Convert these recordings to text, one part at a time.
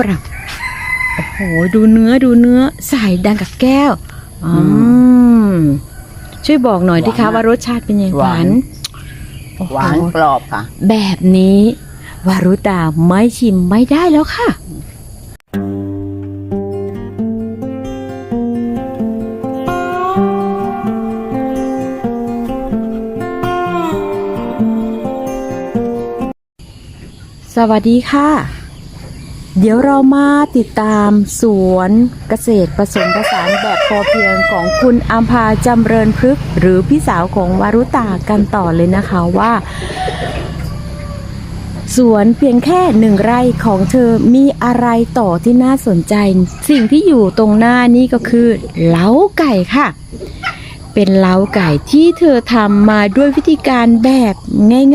ปรับ โอ้โห ดูเนื้อดูเนื้อใส่ดังกับแก้วอืมช่วยบอกหน่อยดิคะหวานมากว่ารสชาติเป็นยังไงหวาวหานนโอ้โหวานกรอบค่ะ แบบนี้วารุตาไม่ชิมไม่ได้แล้วค่ะสวัสดีค่ะ เดี๋ยวเรามาติดตามสวนเกษตรผสมผสานแบบพอเพียงของคุณอัมพาจำเริญพฤกษ์หรือพี่สาวของวารุตากันต่อเลยนะคะว่า สวนเพียงแค่หนึ่งไร่ของเธอมีอะไรต่อที่น่าสนใจ สิ่งที่อยู่ตรงหน้านี้ก็คือเล้าไก่ค่ะ เป็นเล้าไก่ที่เธอทำมาด้วยวิธีการแบบ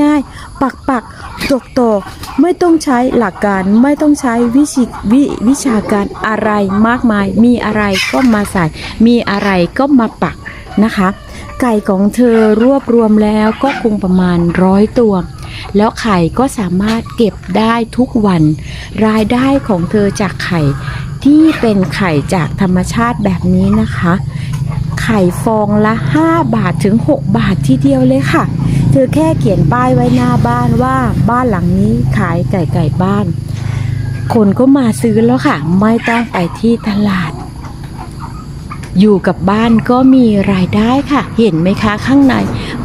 ง่ายๆ ปักปักตกตกๆไม่ต้องใช้หลักการไม่ต้องใช้วิชิววิชาการอะไรมากมาย มีอะไรก็มาใส่ มีอะไรก็มาปักนะคะ ไก่ของเธอรวบรวมแล้วก็คงประมาณร้อยตัว แล้วไข่ก็สามารถเก็บได้ทุกวัน รายได้ของเธอจากไข่ที่เป็นไข่จากธรรมชาติแบบนี้นะคะ ไข่ฟองละ 5 บาทถึง 6 บาททีเดียวเลยค่ะ เธอแค่เขียนป้ายไว้หน้าบ้านว่าบ้านหลังนี้ขายไก่ไก่บ้าน คนก็มาซื้อแล้วค่ะ ไม่ต้องไปที่ตลาด อยู่กับบ้านก็มีรายได้ค่ะ เห็นไหมคะข้างใน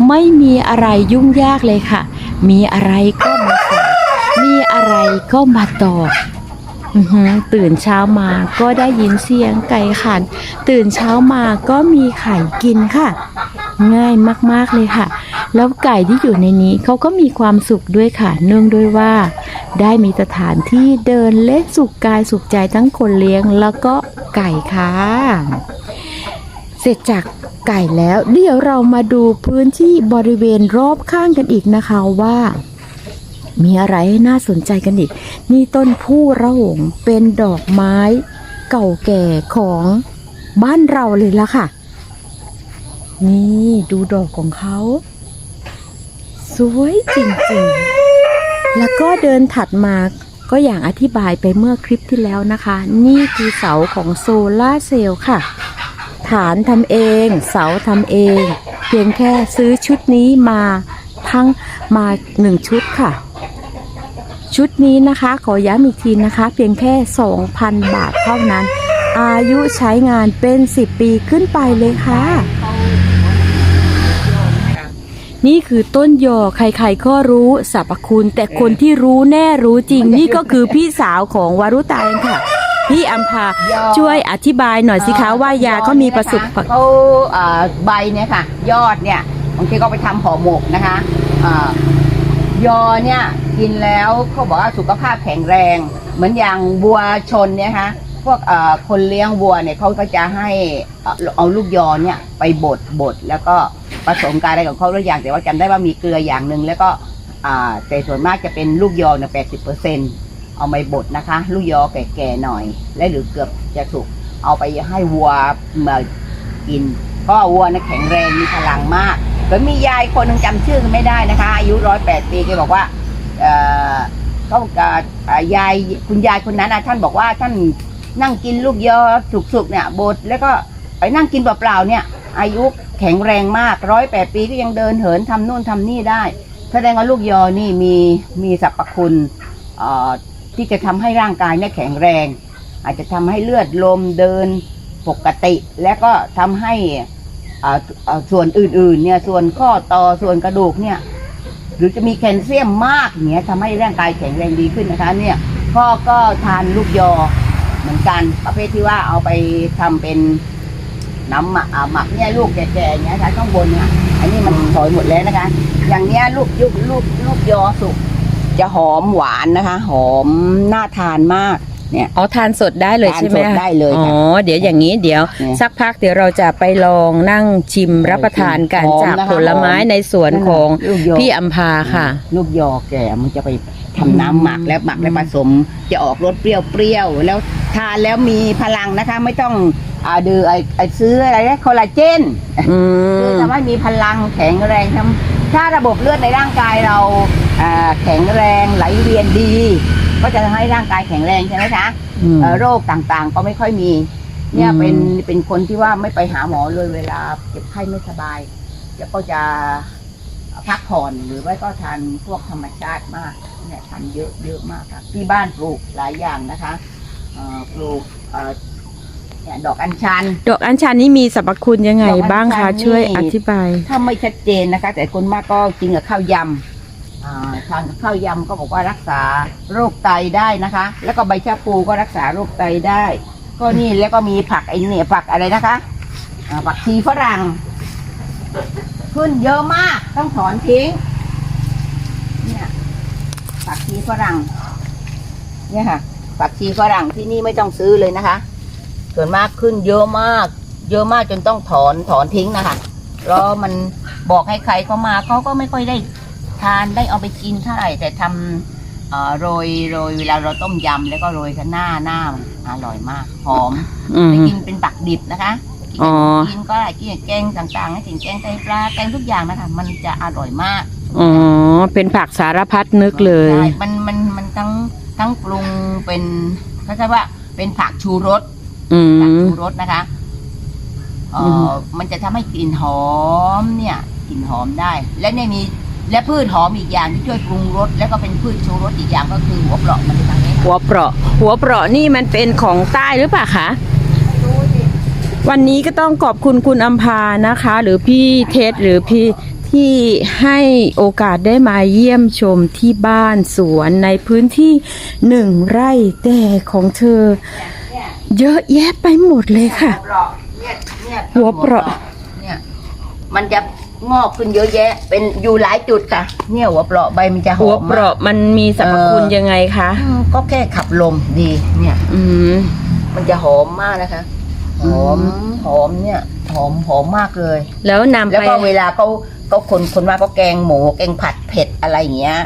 ไม่มีอะไรยุ่งยากเลยค่ะ มีอะไรก็มาขายมีอะไรก็มาตอกอื้อหือ ตื่นเช้ามาก็ได้ยินเสียงไก่ขัน ตื่นเช้ามาก็มีไข่กินค่ะ ง่ายมากๆเลยค่ะ แล้วไก่ที่อยู่ในนี้เขาก็มีความสุขด้วยค่ะ เนื่องด้วยว่า ได้มีสถานที่เดินเล่นสุขกายสุขใจทั้งคนเลี้ยงแล้วก็ไก่ค่ะเสร็จจากไก่แล้วเดี๋ยวเรามาดูพื้นที่บริเวณรอบข้างกันอีกนะคะว่า มีอะไรน่าสนใจกันอีก นี่ต้นผู้ระหงเป็นดอกไม้เก่าแก่ของบ้านเราเลยละค่ะ นี่ดูดอกของเขา สวยจริงๆ แล้วก็เดินถัดมาก็อย่างอธิบายไปเมื่อคลิปที่แล้วนะคะ นี่คือเสาของโซลาเซลล์ค่ะ ฐานทำเอง เสาทำเอง เพียงแค่ซื้อชุดนี้มาทั้งมาหนึ่งชุดค่ะ ชุดนี้นะคะ ขอย้ำอีกทีนะคะ เพียงแค่ 2,000 บาทเท่านั้น อายุใช้งานเป็น 10 ปีขึ้นไปเลยค่ะ นี่คือต้นยอใครๆก็รู้สรรพคุณ แต่คนที่รู้แน่รู้จริง นี่ก็คือพี่สาวของวารุตาเองค่ะ พี่อัมพายอช่วยอธิบายหน่อยสิคะว่ายาเขามีประสบเขาเอ่อใบเนี่ยค่ะ ยอดเนี่ยบางทีก็ไปทำห่อหมกนะคะเอ่อยอเนี่ย กินแล้วเขาบอกว่าสุขภาพแข็งแรง เหมือนอย่างวัวชนเนี่ยค่ะพวกคนเลี้ยงวัวเนี่ยเขาก็จะให้เอาลูกยอเนี่ยไปบดบดแล้วก็ผสมกับอะไรของเขาหรืออย่างแต่ว่าจำได้ว่ามีเกลืออย่างหนึ่งแล้วก็แต่ส่วนมากจะเป็นลูกยอเนี่ยแปดสิบเปอร์เซ็นเอาไปบดนะคะ ลูกยอแก่ๆหน่อย และหรือเกือบจะสุกเอาไปให้วัวมากินก็วัวนะแข็งแรงมีพลังมากแล้วมียายคนหนึงจำชื่อไม่ได้นะคะ อายุร้อยแปดปีแกบอกว่า เขาอยายคุณยายคนนั้นนะท่านบอกว่าท่านนั่งกินลูกยอสุกๆเนี่ยบดแล้วก็ไปนั่งกินเปล่าๆเนี่ย อายุแข็งแรงมากร้อยแปดปีก็ยังเดินเหินทำนู่นทำนี่ได้ แสดงว่าลูกยอนี่มีมีสรรพคุณที่จะทำให้ร่างกายเนี่ยแข็งแรง อาจจะทำให้เลือดลมเดินปกติ และก็ทำให้ส่วนอื่นๆเนี่ยส่วนข้อต่อส่วนกระดูกเนี่ย หรือจะมีแคลเซียมมากอย่างเงี้ยทำให้ร่างกายแข็งแรงดีขึ้นนะคะ เนี่ยพ่อก็ทานลูกยอเหมือนกันประเภทที่ว่าเอาไปทำเป็นน้ำหมักหมักเนี่ยลูกแก่ๆอย่างเงี้ยค่ะข้างบนเนี่ยอันนี้มันถอยหมดแล้วนะคะ อย่างเนี้ยลูกยุกลูกลูกยอสุกจะหอมหวานนะคะ หอมน่าทานมาก เนี่ย อ๋อทานสดได้เลยใช่ไหมทานสดได้เลยอ๋ค่ะอเดี๋ยวอย่างนี้เดี๋ยว เนี่ยสักพักเดี๋ยวเราจะไปลองนั่งชิมรับประทานกันหอมจากนะคะผลไม้หอม ในสวนของลูกยอพี่อัมพาค่ะ ลูกยอแก่มันจะไปทำน้ำหมักแล้วหมักแล้วผสม จะออกรสเปรี้ยวๆแล้วทานแล้วมีพลังนะคะ ไม่ต้องอ่าดือไอไอซื้ออะไรนะคอลลาเจน อืคือม ทำให้มีพลังแข็งแรงทำถ้าระบบเลือดในร่างกายเราอ่าแข็งแรงไหลเวียนดี ก็จะทำให้ร่างกายแข็งแรงใช่ไหมคะอืม เอ่อโรคต่างๆ ก็ไม่ค่อยมี เนี่ยอืม เป็นเป็นคนที่ว่าไม่ไปหาหมอเลยเวลาเจ็บไข้ไม่สบายแล้วก็จะพักผ่อนหรือไม่ก็ทานพวกธรรมชาติมากเนี่ยทานเยอะเยอะมากครับที่บ้านปลูกหลายอย่างนะคะเอ่อปลูกเอ่อเนี่ยดอกอัญชัน ดอกอัญชันนี่มีสรรพคุณยังไงดอกอัญชันบ้างคะ นี่ ช่วยอธิบาย ถ้าไม่ชัดเจนนะคะ แต่คนมากก็กินกับข้าวยำอ่า ทานข้าวยำก็บอกว่ารักษาโรคไตได้นะคะ แล้วก็ใบชะพูก็รักษาโรคไตได้ ก็นี่แล้วก็มีผักไอเนี่ยผักอะไรนะคะผักชีฝรั่ง ขึ้นเยอะมากต้องถอนทิ้งเนี่ยผักชีฝรั่งเนี่ยค่ะผักชีฝรั่งที่นี่ไม่ต้องซื้อเลยนะคะส่วนมากขึ้นเยอะมาก เยอะมากจนต้องถอนถอนทิ้งนะคะเพราะมันบอกให้ใครเขามาเขาก็ไม่ค่อยได้ ทานได้เอาไปกินเท่าไหร่แต่ทำเอ่อโรยโรยเวลาเราต้มยำแล้วก็โรยกันหน้าหน้ามันอร่อยมาก หอมอืมไปกินเป็นปักดิบนะคะกินอ๋อกินก็ได้กินกับแกงต่างๆให้ถึงแกงไตปลาแกงทุกอย่างนะคะมันจะอร่อยมากอ๋อเป็นผักสารพัดนึกเลยใช่มันมันมันทั้งทั้งปรุงเป็นเขาใช้ว่าเป็นผักชูรสอืผักมชูรสนะคะเอ่ออมมันจะทำให้กลิ่นหอมเนี่ยกลิ่นหอมได้ และเนี่ยมี และพืชหอมอีกอย่างที่ช่วยปรุงรสแล้วก็เป็นพืชชูรสอีกอย่างก็คือหัวเปราะมันจะทำให้หัวเปราะ หัวเปราะนี่มันเป็นของใต้หรือเปล่าคะดูสิวันนี้ก็ต้องขอบคุณคุณอัมพานะคะ หรือพี่เทสหรือพี่ที่ให้โอกาสได้มาเยี่ยมชมที่บ้านสวนในพื้นที่หนึ่งไร่แต่ของเธอเนี่ยเยอะแยะไปหมดเลยค่ะ หัวเปราะเนี่ยเนี่ยหัวเปราะเนี่ยมันจะ งอกขึ้นเยอะแยะ เป็นอยู่หลายจุดค่ะ เนี่ยหัวเปราะใบมันจะหหัอวมเปราะมันมีสรรพคุณยังไงคะอืมก็แค่ขับลมดีเนี่ย อืมมันจะหอมมากนะคะ หอมอืมหอมเนี่ย หอมหอมมากเลย แล้วนำแล้วไปก็เวลาเขาก็คนคนว่าก็แกงหมูแกงผัดเผ็ดอะไรอย่างเงี้ย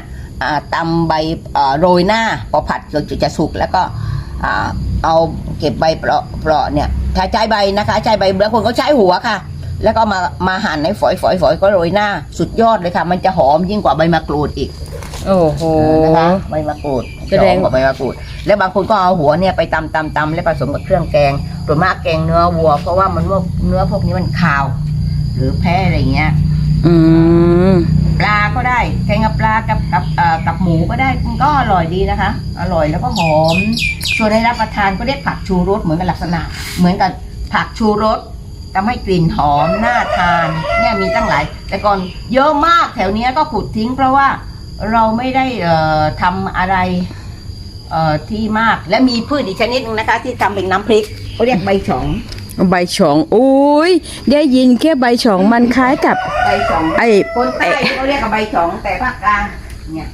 อ่าตำใบเอ่อโรยหน้าพอผัดจนจะสุกแล้วก็อ่าเอาเก็บใบเปราะเปราะเนี่ย ถ้าใช้ใบนะคะ ใช้ใบบางคนก็ใช้หัวค่ะ แล้วก็มามาหั่นในฝอยฝอยฝอยก็โรยหน้า สุดยอดเลยค่ะ มันจะหอมยิ่งกว่าใบมะกรูดอีกโอ้โหนะคะใบมะกรูดแสดงหอมกว่าใบมะกรูด แล้วบางคนก็เอาหัวเนี่ยไปตำตำตำแล้วผสมกับเครื่องแกงส่วนมากแกงเนื้อวัว เพราะว่ามันว่าเนื้อพวกนี้มันคาว หรือแพ้อะไรอย่างเงี้ย อืมปลาก็ได้แกงกับปลากับกับเอ่อกับหมูก็ได้มันก็อร่อยดีนะคะ อร่อยแล้วก็หอมส่วนในรับประทานก็เรียกผักชูรสเหมือนกันลักษณะ เหมือนกับผักชูรส ทำให้กลิ่นหอมน่าทานเนี่ยมีตั้งหลาย แต่ก่อนเยอะมากแถวเนี้ยก็ขุดทิ้ง เพราะว่าเราไม่ได้เอ่อทำอะไรเอ่อที่มากและมีพืชอีกชนิดหนึงนะคะ ที่ทำเป็นน้ำพริกเขาเรียกใบฉองใบฉองอุ้ยได้ยินแค่ใบฉองมันคล้ายกับใบฉองไอ้คนใต้เขาเรียกกับใบฉองแต่ภาคกลางเนี่ย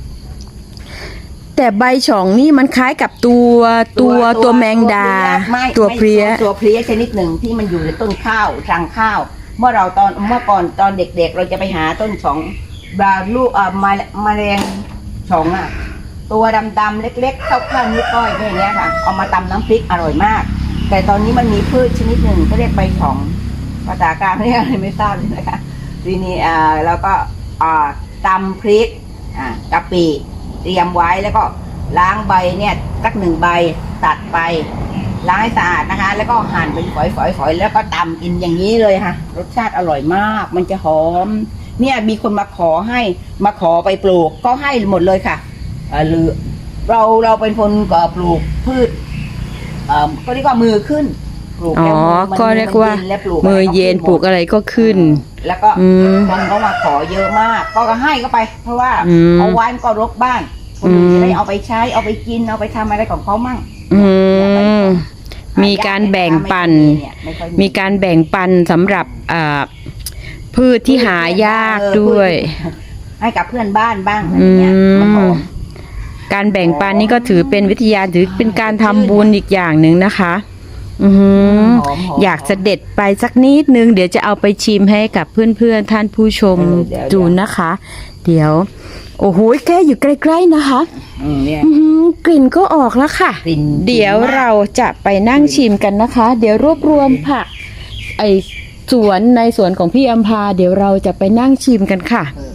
แต่ใบฉองนี่มันคล้ายกับตัวตัวตัวแมงดา ไม่ตัวเพลี้ย ไม่ตัวเพลี้ยชนิดหนึ่งที่มันอยู่ในต้นข้าวรังข้าว เมื่อเราตอนเมื่อก่อนตอนเด็กๆ เราจะไปหาต้นฉองบาลูกเอ่อมามาแรงฉองอะ ตัวดำๆเล็กๆเท่าข้าวนิ้วก้อยแค่เนี้ยค่ะ เอามาตำน้ำพริกอร่อยมาก แต่ตอนนี้มันมีพืชชนิดหนึ่งก็เรียกใบฉองภาษากลางเรียกอะไรไม่ทราบเลยนะคะทีนี้อ่าแล้วก็อ่าตำพริกอ่ากะปิเตรียมไว้แล้วก็ล้างใบเนี่ยสักหนึ่งใบตัดไปล้างให้สะอาดนะคะ แล้วก็หั่นเป็นฝอยๆๆแล้วก็ตำกินอย่างนี้เลยค่ะ รสชาติอร่อยมาก มันจะหอม เนี่ยมีคนมาขอให้มาขอไปปลูกก็ให้หมดเลยค่ะเอ่อหรือเราเราเป็นคนก็ปลูกพืชเอ่อก็เรียกว่ามือขึ้นปลูกอ๋อแล้วมืมันก็เรียกว่านและปลูกมือเย็นปลูกอะไรอะไรก็ขึ้น แล้วก็อืมคนก็มาขอเยอะมาก ก็ให้ก็ไป เพราะว่าอืมเอาไว้มันก็รกบ้าน คนอื่นอืมจะได้เอาไปใช้เอาไปกินเอาไปทำอะไรของเขามั่งอืมมีการแบ่งปันไม่ค่อยมีการแบ่งปันสำหรับอ่าพืชที่หายากด้วย ให้กับเพื่อนบ้านบ้างอะไรเงี้ยอืมมันหอมการแบ่งปันนี่ก็ถือเป็นวิทยาถือเป็นการทำบุญอีกอย่างหนึ่งนะคะอือหือหอมหอมอยากจะเด็ดไปสักนิดนึง เดี๋ยวจะเอาไปชิมให้กับเพื่อนๆท่านผู้ชมเออเดี๋ยวดูนะคะ เดี๋ยว โอ้โหแค่อยู่ใกล้ๆนะคะอืมเนี่ยอื้อหือกลิ่นก็ออกแล้วค่ะ กลิ่นเดี๋ยวกลิ่นมากเราจะไปนั่งชิมกันนะคะ เดี๋ยวรวบรวมผักไอสวนในสวนของพี่อัมพา เดี๋ยวเราจะไปนั่งชิมกันค่ะเออ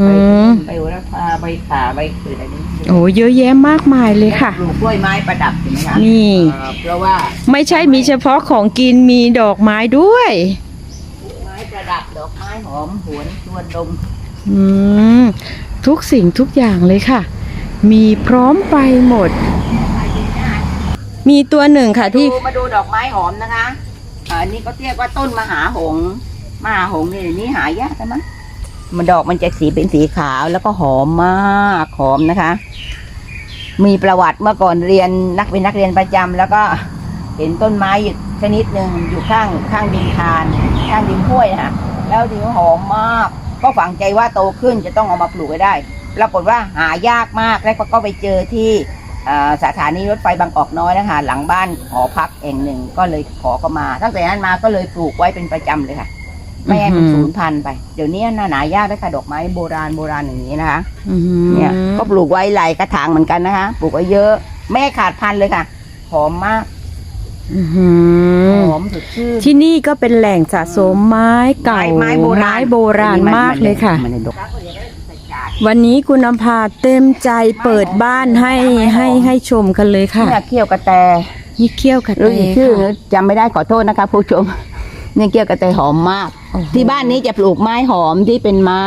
อืมไปโหระพาใบขาใบขืออะไรนี่เยโอ้เยอะแยะมากมายเลยค่ะ ปลูกกล้วยไม้ประดับเห็นไหมคะนี่ เอ่อเพราะว่าไม่ใช่มีเฉพาะของกินมีดอกไม้ด้วย ไม้ประดับดอกไม้หอมหวนชวนดม อืมทุกสิ่งทุกอย่างเลยค่ะ มีพร้อมไปหมด มีตัวหนึ่งค่ะที่ ดูมาดูดอกไม้หอมนะคะอาอันนี้ก็เรียกว่าต้นมหาหงส์มหาหงส์นี่นี่หายากใช่ไหมมันดอกมันจะสีเป็นสีขาวแล้วก็หอมมากหอมนะคะ มีประวัติเมื่อก่อนเรียนนักเป็นนักเรียนประจำแล้วก็เห็นต้นไม้อยู่ชนิดหนึ่งอยู่ข้างข้างดินทาน ข้างดินห้วยนะคะแล้วทีหอมมาก ก็ฝังใจว่าโตขึ้นจะต้องเอามาปลูกไว้ได้ ปรากฏว่าหายากมากแล้วก็ไปเจอที่อ่าสถานีรถไฟบางกอกน้อยนะคะหลังบ้านหอพักแห่งหนึ่งก็เลยขอเข้ามา ตั้งแต่นั้นมาก็เลยปลูกไว้เป็นประจำเลยค่ะ ไม่ให้มันอื้อหือสูญพันธุ์ไป เดี๋ยวนี้น่าหนายากเลยค่ะดอกไม้โบราณโบราณอย่างนี้นะคะอืมเนี่ยก็ปลูกไว้หลายกระถางเหมือนกันนะคะ ปลูกไว้เยอะ ไม่ให้ขาดพันธุ์เลยค่ะหอมมาก อื้อหืหออมสดชื่น ที่นี่ก็เป็นแหล่งสะสมไม้เก่าไม้โบราณ ไม้โบราณมากเลยค่ะ มันดกวันนี้คุณอำพาเต็มใจเปิดบ้านให้ให้ให้ชมกันเลยค่ะ เนี่ยเขี้ยวกระแตนี่เขี้ยวกับรู้เตอีกชื่อค่ะ จำไม่ได้ขอโทษนะคะผู้ชมเนี่ยเกี้ยวกระเตยหอมมาก โอ้โห ที่บ้านนี้จะปลูกไม้หอมที่เป็นไม้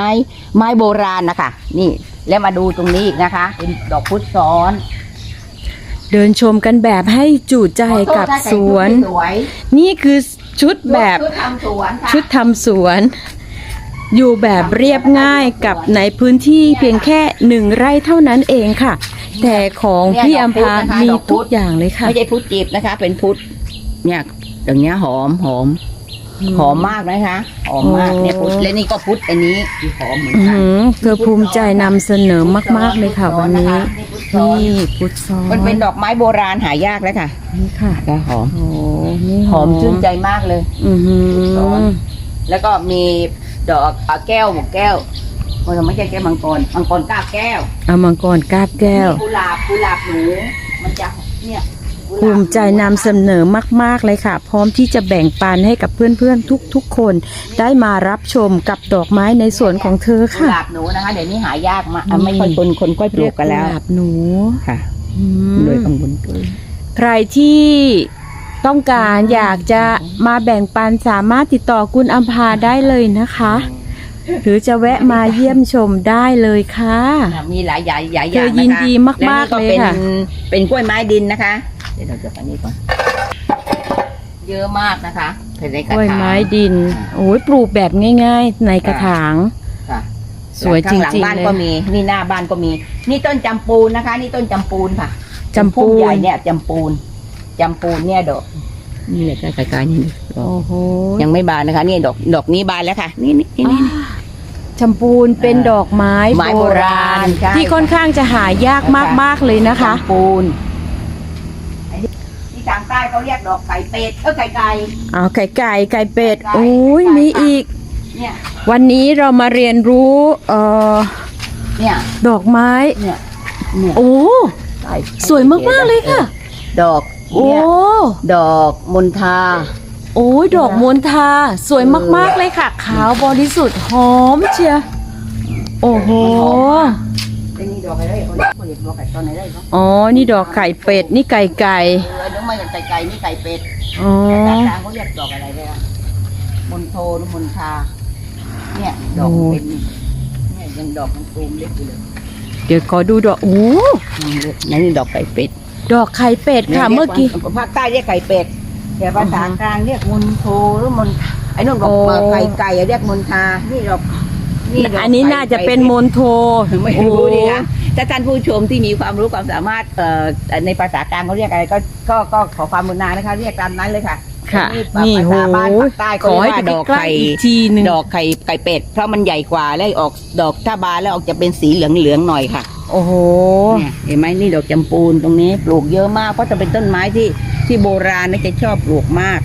ไม้โบราณนะคะนี่แล้วมาดูตรงนี้อีกนะคะ เป็นดอกพุทธซ้อน เดินชมกันแบบให้จูใจกับสวนสวยนี่คือชุดแบบชุดทำสวนค่ะชุดทำสวน อยู่แบบเรียบง่ายกับในพื้นที่เพียงแค่หนึ่งไร่เท่านั้นเองค่ะ แต่ของพี่อัมพามีทุกอย่างเลยค่ะ ไม่ใช่พุทธจีบนะคะ เป็นพุทธเนี่ยอย่างเงี้ยหอมหอม หอมมากนะคะหอมมากโอ้เนี่ยพุทธและนี่ก็พุทธอันนี้ที่หอมเหมือนอื้อกันหือเธอภูมิใจนำเสนอมาก ๆ เลยค่ะวันนี้ นี่พุทธซ้อนมันเป็นดอกไม้โบราณหายากแล้วค่ะ นี่ค่ะก็หอมโอ้นี่หอมชื่นใจมากเลย อือหือแล้วก็มีดอกอะแก้วหมวกแก้วมันไม่ใช่แก้วมังกรมังกรก้าบแก้วเอามังกรกาบแก้วมีกุหลาบกุหลาบหนูมันจะเนี่ยกุหลาบ ภูมิใจนำเสนอมาก ๆ เลยค่ะ พร้อมที่จะแบ่งปันให้กับเพื่อนๆ ทุกๆ คน ได้มารับชมกับดอกไม้ในสวนของเธอกุค่ะ หลาบหนูนะคะ เดี๋ยวนี้หายากมากอะนี่ไม่ค่อยคนคนก้อยปลูกกันแล้วเรียกุหลาบหนูค่ะ อืม โดยข้างบนตัวใครที่ต้องการอยากจะมาแบ่งปันสามารถติดต่อคุณอัมพาได้เลยนะคะ หรือจะแวะมาเยี่ยมชมได้เลยค่ะ มีหลายหลายหลายอเธย่างอนะคะยินดีมากๆและเลยนี่ก็ค่ะ เป็นเป็นกล้วยไม้ดินนะคะ เดี๋ยวเราจะอันนี้ก่อน เยอะมากนะคะเป็นในกกระล้วยถางไม้ดิน โอ้ยปลูกแบบง่าย ๆ ในกระถาง ค่ะสวยจข้างหลังริงบ้านๆเลยก็มีนี่หน้าบ้านก็มี นี่ต้นจำปูนนะคะ นี่ต้นจำปูนค่ะจำปูพุ่มใหญ่นเนี่ยจำปูนจำปูนเนี่ยดอกนี่แหละใกล้ๆนี่ดอกโอ้โหยังไม่บานนะคะ นี่ดอกดอกนี้บานแล้วค่ะ นี่นี่นี่นี่ จำปูนเป็นดอกไม้ไม้โบราณใช่ ที่ค่อนข้างจะหายากมากๆเลยนะคะ จำปูนไอ้นี่ที่ทางใต้เขาเรียกดอกไก่เป็ดเออไก่ไก่เอาไก่ไก่ไก่เป็ดไก่โอ้ยไก่มีอีก เนี่ยวันนี้เรามาเรียนรู้เอ่อเนี่ยดอกไม้เนี่ยเนี่ยโอ้ไก่สวยมากๆเลยค่ะ ดอกโอ้เนี่ยดอกมณฑาโอ้ยดอกมณฑาสวยมากๆเลยค่ะ ขาวบริสุทธิ์หอมเชียร์โอ้โหไอ้นี่ ดอกอะไรคนเขาเรียกดอกไก่ตอนไหนได้เนาะอ๋อ นี่ดอกไก่เป็ด นี่ไก่ไก่ เออนึกมาจากไก่ไก่นี่ไก่เป็ดอ๋อภาษากลางเขาเรียกดอกอะไรเลยอะมณโทหรือมณฑาเนี่ยดอกมันเป็นเนี่ยยังดอกมันตูมเล็กอยู่เลยเดี๋ยวขอดูดอกโอ้ยังเล็กนั่นนี่ดอกไก่เป็ดดอกไข่เป็ดค่ะ เมื่อกี้ ภาคใต้เรียกไก่เป็ดแต่ภาษากลางเรียกมณโทหรือมณไอ้นู่นบอกอ้ว่าไก่ไก่อะเรียกมณฑานี่ดอก ดกอันนี้น่าจะเป็นมณโทไม่รู้ดีนะถ้าท่านผู้ชมที่มีความรู้ความสามารถเอ่อในภาษากลางเขาเรียกอะไรก็ก็ก็ขอความกรุณานะคะ เรียกตามนั้นเลยค่ะค่ะนี่นี่ภาโหษาบ้านภาคใต้ขเขาอเรียให้กว่าไปดอกใกล้ไข่อีกทีหนึ่งดอกไข่ไก่เป็ด เพราะมันใหญ่กว่าแล้วออกดอกถ้าบานแล้วออกจะเป็นสีเหลืองเหลืองๆหน่อยค่ะ โอ้โห เนี่ยเห็นไหมนี่ดอกจำปูนตรงนี้ปลูกเยอะมากเพราะจะเป็นต้นไม้ที่ที่โบราณน่าจะชอบปลูกมาก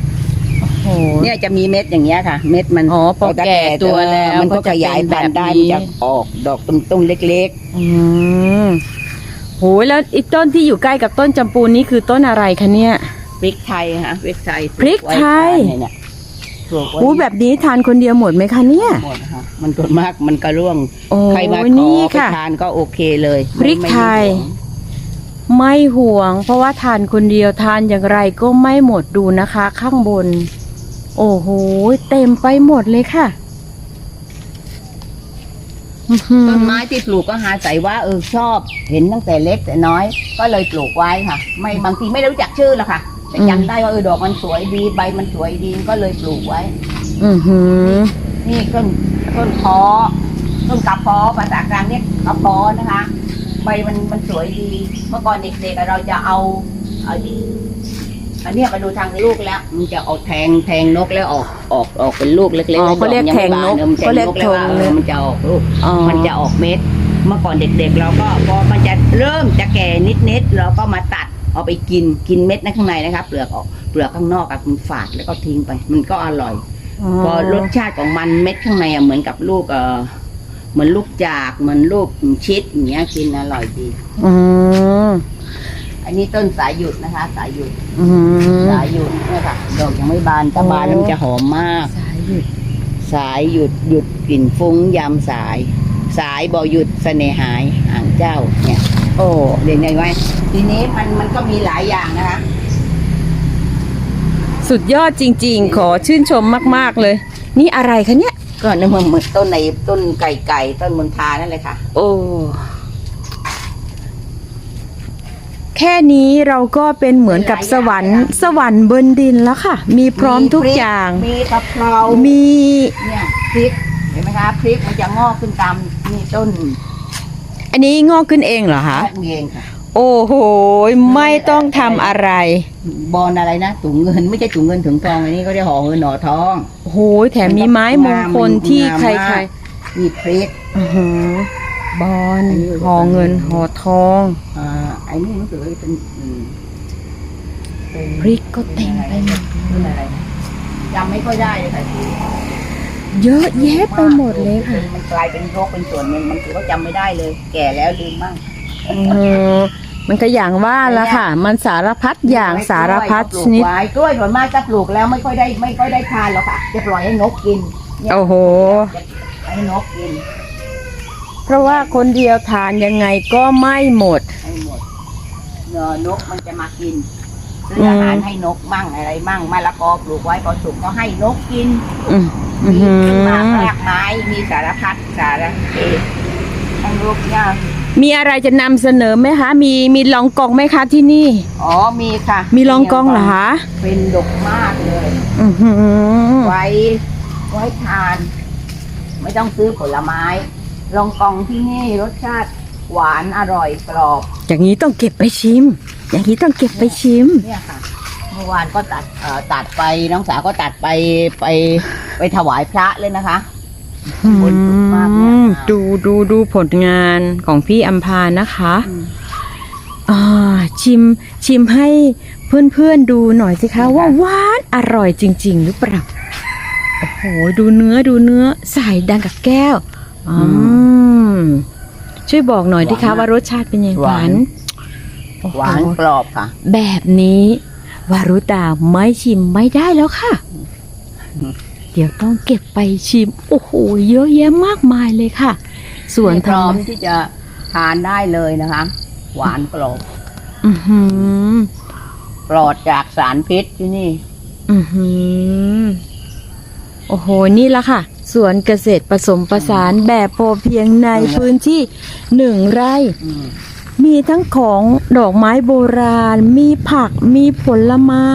โอ้โห เนี่ยจะมีเม็ดอย่างเงี้ยค่ะ เม็ดมันอ๋อพอแก่ตัวแล้วมันก็ก็จะขยายพันธุ์ได้เป็นแบบนี้ มันจะออกดอกต้นๆเล็กอืมโหแล้วอีกต้นที่อยู่ใกล้กับต้นจำปูนนี่คือต้นอะไรคะเนี่ย ๆพริกไทยฮะพริกไทยพริกไทยเนี่ยเนี่ยปลูกไว้อู้แบบนี้ทานคนเดียวหมดไหมคะเนี่ย หมดนะคะมันส่วนมากมันก็ร่วงโอ้ใครมาขอนี่ไปค่ะ ทานก็โอเคเลยพริกไทย ไม่ห่วง เพราะว่าทานคนเดียวทานอย่างไรก็ไม่หมดดูนะคะ ข้างบน โอ้โห เต็มไปหมดเลยค่ะอื้อหือต้นไม้ที่ปลูกก็หาใส่ว่าเออชอบ เห็นตั้งแต่เล็กแต่น้อย ก็เลยปลูกไว้ค่ะ ไม่บางทีไม่รู้จักชื่อหรอกค่ะแต่จำได้ว่าเออดอกมันสวยดีใบมันสวยดีก็เลยปลูกไว้ อือหือ นี่ต้นต้นคอต้นกระเพอภาษากลางเรียกกระเพอนะคะ ใบมันมันสวยดี เมื่อก่อนเด็กๆเราจะเอาเอาดิ อันเนี้ยมาดูทางลูกแล้ว มันจะออกแทงแทงนกแล้วออกออกออกเป็นลูกเล็กๆอ๋อเขาเรียกดอแทงนกยังไม่บานเขาเรียกออมันแทงนกแล้วธงเออมันจะออกลูกอ๋อมันจะออกเม็ด เมื่อก่อนเด็กๆ เราก็พอมันจะเริ่มจะแก่นิดๆเราก็มาตัดเอาไปกินกินเม็ดในข้างในนะครับเปลือกออกเปลือกข้างนอกอะมันฝาดแล้วก็ทิ้งไป มันก็อร่อยพอรสชาติของมันเม็ดข้างในอะเหมือนกับลูกเออเหมือนลูกจากเหมือนลูกชิดอย่างเงี้ยกินอร่อยดี อืม อันนี้ต้นสายหยุดนะคะ สายหยุดอืมสายหยุดเนี่ยค่ะดอกยังไม่บานถ้าบานแล้วมันจะหอมมาก สายหยุด สายหยุดหยุดกลิ่นฟุ้งยามสาย สายบ่หยุดเสน่หายอ่างเจ้าเนี่ย โอ้เรียนไงไว้ทีนี้มันมันก็มีหลายอย่างนะคะ สุดยอดจริง ๆ ขอชื่นชมมาก ๆเลย นี่อะไรคะเนี่ย ก็ในเมืองเหมือนต้นในต้นไก่ไก่ต้นมณฑานั่นเลยค่ะ โอ้ แค่นี้เราก็เป็นเหมือนกับสวรรค์ สวรรค์บนดินแล้วค่ะ มีพร้อมทุกอย่าง มีกะเพรามีเนี่ยพริกเห็นไหมคะพริกมันจะงอกขึ้นตามนี่ต้นอันนี้งอกขึ้นเองเหรองคะอกเองค่ะ โอ้โหไม่ต้องทำอะไรบอลอะไรนะถุงเงินไม่ใช่ถุงเงินถุงทองอันนี้ก็จะห่อเงินหน่อทอง โอ้โหแถมมีไม้มงคลที่ใครมีพริกๆอื้อหือบอลอันนี้ห่อเงินห่อทอง อ่า ไอ้นี่รู้สึกว่าเป็นอืมเป็นพริกก็เต็มไปหมดเป็นอะไรนะจำไม่ค่อยได้เลยค่ะเยอะแยะไปหมดเลยค่ะ มันกลายเป็นโรคเป็นส่วนหนึ่งมันคือก็จำไม่ได้เลย แก่แล้วลืมบ้างเออมันก็อย่างว่าละค่ะ มันสารพัดอย่างสารพัดชนิดกล้วยกล้วยส่วนมากจะปลูกแล้วไม่ค่อยได้ไม่ค่อยได้ทานหรอกค่ะ จะปล่อยให้นกกินเนี่ยโอ้โหจะให้นกกิน เพราะว่าคนเดียวทานยังไงก็ไม่หมดให้หมด เนอนกมันจะมากินซื้ออาหารให้นกมั่งอะไรมั่งมะละกอปลูกไว้พอสุกก็ให้นกกินอืมอื้อมีหืต้นหมากอรากไม้มีสารพัดสารเอทั้งลูกหญ้ามีอะไรจะนำเสนอไหมคะ มีมีลองกองไหมคะที่นี่ อ๋อมีค่ะมีลองกองเหรอคะเป็นดกมากเลยอือหือไว้ไว้ทาน ไม่ต้องซื้อผลไม้ ลองกองที่นี่รสชาติ หวานอร่อยกรอบ อย่างนี้ต้องเก็บไปชิม อย่างนี้ต้องเก็บไปชิม เนี่ยค่ะ เมื่อวานก็ตัดเอ่อตัดไปน้องสาวก็ตัดไปไปไปถวายพระเลยนะคะบนสุดมากเนี่ย อืมดูดูดูผลงานของพี่อัมพานะคะอ่าชิมชิมให้เพื่อนๆดูหน่อยสิคะ ว่าหวานอร่อยจริง ๆ หรือเปล่าโอ้โหดูเนื้อดูเนื้อใส่ดังกับแก้วอืม ช่วยบอกหน่อยดิคะว่ารสชาติเป็นยังไงหวานโอ้โหวานกรอบค่ะ แบบนี้วารุตาไม่ชิมไม่ได้แล้วค่ะ เดี๋ยวต้องเก็บไปชิม โอ้โหเยอะแยะมากมายเลยค่ะ ส่วนพทาร้องมที่จะทานได้เลยนะคะ หวานกรอบอือหือปลอดจากสารพิษที่นี่ อือหือ โอ้โห นี่ละค่ะ สวนเกษตรผสมผสานแบบพอเพียงในพื้นที่หนึ่งไร่อืมมีทั้งของดอกไม้โบราณ มีผักมีผลไม้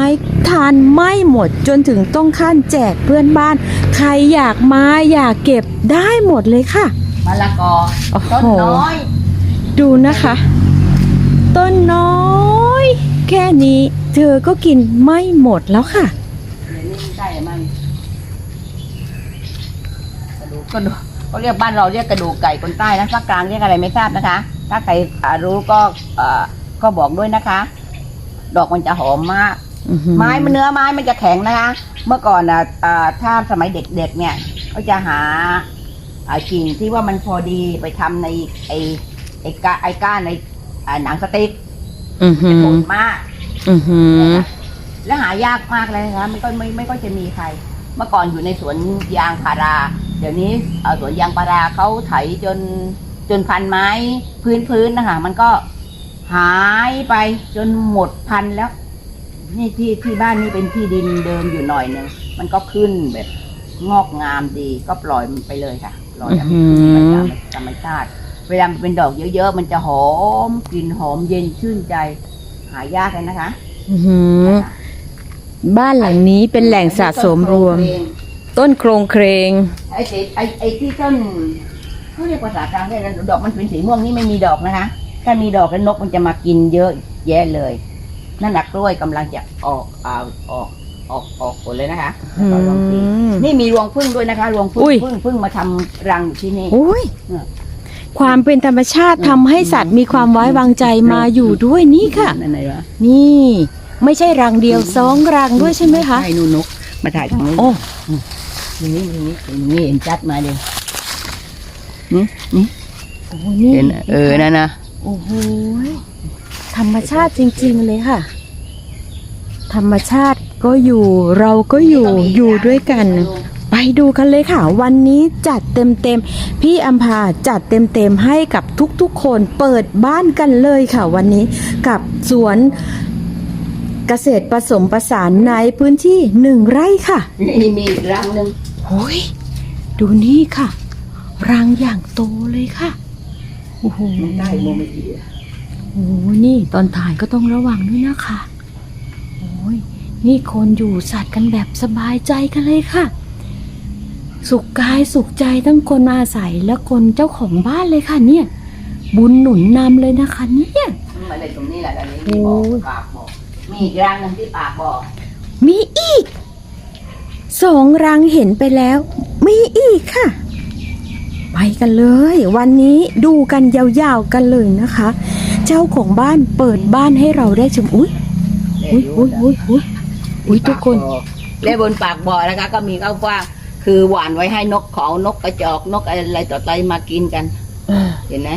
ทานไม่หมดจนถึงต้องขั้นแจกเพื่อนบ้าน ใครอยากมาอยากเก็บได้หมดเลยค่ะมะละกอโอ้โหต้นน้อย ดูนะคะ ต้นน้อย แค่นี้เธอก็กินไม่หมดแล้วค่ะ เดี๋ยวนี้ใกล้มัน กระดูกกระดูกเขาเรียกบ้านเราเรียกกระดูกไก่คนใต้นะภาคกลางเรียกอะไรไม่ทราบนะคะ ถ้าใครอ่ารู้ก็เอ่อก็บอกด้วยนะคะ ดอกมันจะหอมมาก อื้อหือไม้มันเนื้อไม้มันจะแข็งนะคะ เมื่อก่อนนะอ่าถ้าสมัยเด็กๆเนี่ยเขาจะหาอ่ากิ่งที่ว่ามันพอดีไปทำในไอไอก้าไอก้านในอ่าหนังสติ๊กอือหืจะอทนมาก อือหือและหายากมากเลยนะคะไม่ก็ไม่ไม่ก็จะมีใคร เมื่อก่อนอยู่ในสวนยางพารา เดี๋ยวนี้เอ่อสวนยางพาราเขาไถจนจนพันไม้พื้นพื้นๆนะคะมันก็หายไปจนหมดพันธุ์แล้ว นี่ที่ที่บ้านนี่เป็นที่ดินเดิมอยู่หน่อยหนึงมันก็ขึ้นแบบงอกงามดีก็ปล่อยมันไปเลยค่ะปล่อยให้มันขึ้นไปตามธรรมชาติเวลามันเป็นดอกเยอะๆ มันจะหอมกลิ่นหอมเย็นชื่นใจ หายากเลยนะคะอื้อหือบ้านหลังนี้เป็นแหล่งสะสมรวม ต้นโครงเครง ไอ้สีไอ้ไอ้ที่ต้นเขาเรียกภาษากลางได้แล้วดอกมันเป็นสีม่วงนี่ไม่มีดอกนะคะ ถ้ามีดอกแล้วนกมันจะมากินเยอะแยะเลย นั่นหนักกล้วยกำลังจะออกเอาออกออกออกผลเลยนะคะอืแล้วก็ลองสีมนี่มีรวงพึ่งด้วยนะคะ รวงพึ่งอุ้ย พึ่งพึ่งมาทำรังอยู่ที่นี่ อุ้ยเนี่ย ความเป็นธรรมชาติทำให้สัตว์มีความไว้วางใจมาอยู่ด้วยนี่ค่ะ นั่นไหนวะนี่ ไม่ใช่รังเดียวสองรังด้วยใช่ไหมคะ ใช่นูนนกมาถ่ายทางนู้นโอ้อย่าง นี้อย่างนี้อย่างนี้เห็นชัดมาเลยนี่นี่โอ้นี่เห็นน่ะเออนั่นนะโอ้โหธรรมชาติจริง ๆ เลยค่ะ ธรรมชาติก็อยู่เราก็อยู่อยู่ด้วยกัน ไปดูกันเลยค่ะ วันนี้จัดเต็มๆพี่อัมพาจัดเต็มๆให้กับทุกๆคนเปิดบ้านกันเลยค่ะ วันนี้กับสวนเกษตรผสมประสานในพื้นที่หนึ่งไร่ค่ะ นี่มีอีกรังหนึ่ง โอ้ยดูนี่ค่ะ รังอย่างโตเลยค่ะ โอ้โหมันได้โมไม่ดีอะโอ้ยนี่ตอนถ่ายก็ต้องระวังด้วยนะคะโอ้ยนี่คนอยู่สัตว์กันแบบสบายใจกันเลยค่ะ สุขกายสุขใจทั้งคนอาศัยและคนเจ้าของบ้านเลยค่ะ เนี่ย บุญหนุนนำเลยนะคะ เนี่ยมาเลยตรงนี้แหละอันนี้มีบ่อโอ้ยปากบ่อมีอีกรังหนึ่งที่ปากบ่อมีอีก สองรังเห็นไปแล้ว มีอีกค่ะ ไปกันเลย วันนี้ดูกันยาวๆกันเลยนะคะ เจ้าของบ้านเปิดบ้านให้เราได้ชมอุ้ยอุ้ยอุ้ยอุ้ยอุ้ยอุ้ยทุกคน และบนปากบ่อนะคะ ก็มีข้าวฟ่างคือหวานไว้ให้นกเขานกกระจอกนกอะไรต่ออะไรมากินกันเห็นไหม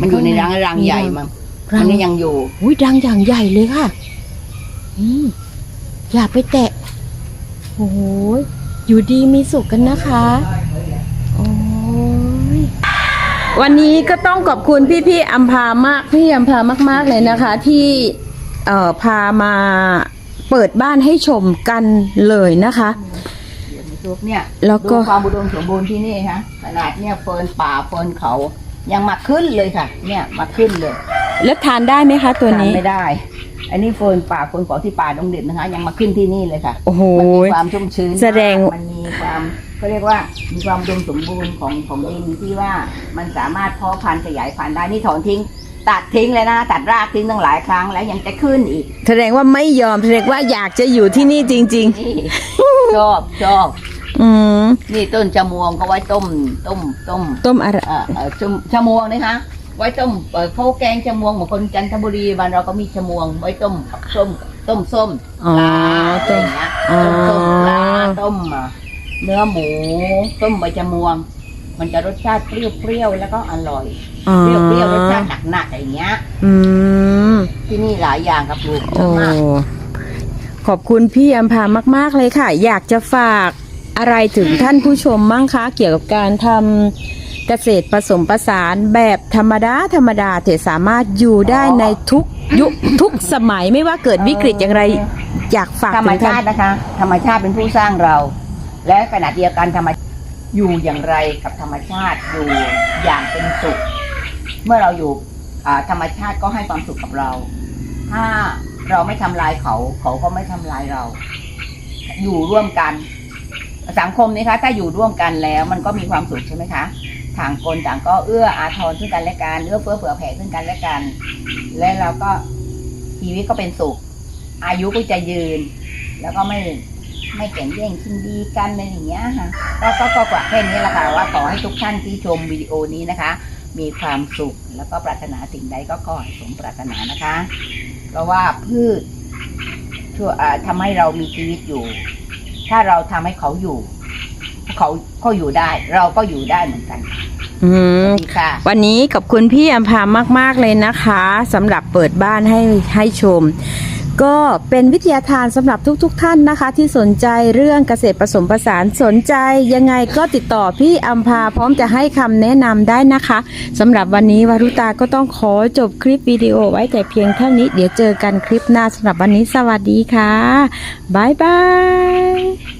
มันอยู่ในรังรังใหญ่มั้งรัมันงนี่ยังอยู่ อุ้ยรังอย่างใหญ่เลยค่ะนี่อย่าไปแตะ โอ้โหอยู่ดีมีสุขกันนะคะโอ้ยวันนี้ก็ต้องขอบคุณพี่พี่ๆอัมพามากพี่อัมพามากๆเลยนะคะ ที่เอ่อพามาเปิดบ้านให้ชมกันเลยนะคะ ทุกเนี่ยแล้วก็ ดูความอุดมสมบูรณ์ที่นี่ค่ะขนาดเนี่ยเฟิร์นป่าเฟิร์นเขายังมาขึ้นเลยค่ะ เนี่ยมาขึ้นเลยแล้วทานได้ไหมคะตัวทานนี้ไม่ได้ อันนี้เฟิร์นป่าเฟิร์นเขาที่ป่าดงเด่นนะคะ ยังมาขึ้นที่นี่เลยค่ะโอ้โหมันมีความชุ่มชื้นแสดงมากมันมีความเขาเรียกว่ามีความอุดมสมบูรณ์ของของดินที่ว่ามันสามารถเพาะพันธุ์ขยายพันธุ์ได้นี่ถอนทิ้ง ตัดทิ้งเลยนะ ตัดรากทิ้งตั้งหลายครั้งแล้วยังจะขึ้นอีกแสดงว่าไม่ยอมแสดงว่าอยากจะอยู่ที่นี่จริง นี่ชอบชอบๆ อืมนี่ต้นชะมวงก็ไว้ต้มต้มต้มต้มอะไร เอ่อเอ่อชะชะมวงนะคะ ไว้ต้มเอ่อเขาแกงชะมวงเหมือนคนจันทบุรีบ้านเราก็มีชะมวง ไว้ต้มส้มต้มส้มอ๋อปลาอะไรอย่างเงี้ยอ๋อต้มส้มปลาต้มอะเนื้อหมูต้มใบชะมวง มันจะรสชาติเปรี้ยวๆแล้วก็อร่อยอ๋อเปรี้ยวๆรสชาติหนักๆอย่างเงี้ยอืมที่นี่หลายอย่างครับลูกเยโอ้อะมากขอบคุณพี่อัมพามาก ๆเลยค่ะ อยากจะฝากอะไรถึงท่านผู้ชมมั่งคะเกี่ยวกับการทำ เกษตรผสมผสานแบบธรรมดาธรรมดาแต่สามารถอยู่ได้ในทุกยุคทุกสมัยไม่ว่าเกิดวิกฤตอย่างไรอยากฝากธรรมถึงท่าชานตินะคะ ธรรมชาติเป็นผู้สร้างเรา และขณะเดียวกันธรรมอยู่อย่างไรกับธรรมชาติอยู่อย่างเป็นสุข เมื่อเราอยู่อ่าธรรมชาติก็ให้ความสุขกับเรา ถ้าเราไม่ทำลายเขา เขาก็ไม่ทำลายเรา อยู่ร่วมกัน สังคมนี้คะ ถ้าอยู่ร่วมกันแล้ว มันก็มีความสุขใช่ไหมคะ ต่างคนต่างก็เอื้ออาทรซึ่งกันและกันเอื้อเฟื้อเผื่อแผ่ซึ่งกันและกัน และเราก็ชีวิตก็เป็นสุข อายุก็จะยืน แล้วก็ไม่ไม่แข่งแย่งชิงดีกันอะไรอย่างเงี้ยค่ะก็ก็ก็กว่าแค่นี้แหละค่ะว่าขอให้ทุกท่านที่ชมวิดีโอนี้นะคะ มีความสุขแล้วก็ปรารถนาสิ่งใดก็ขอให้สมปรารถนานะคะ เพราะว่าพืชช่วยทำให้เรามีชีวิตอยู่ ถ้าเราทำให้เขาอยู่ เขาก็อยู่ได้ เราก็อยู่ได้เหมือนกันอืมดีค่ะ วันนี้ขอบคุณพี่อัมพามาก ๆ เลยนะคะสำหรับเปิดบ้านให้ให้ชม ก็เป็นวิทยาทานสำหรับทุกๆทท่านนะคะ ที่สนใจเรื่องเกษตรผสมผสานสนใจ ยังไงก็ติดต่อพี่อัมพาพร้อมจะให้คำแนะนำได้นะคะสำหรับวันนี้วารุตาก็ต้องขอจบคลิปวิดีโอไว้แต่เพียงเท่านี้ เดี๋ยวเจอกันคลิปหน้าสำหรับวันนี้สวัสดีค่ะบ๊ายบาย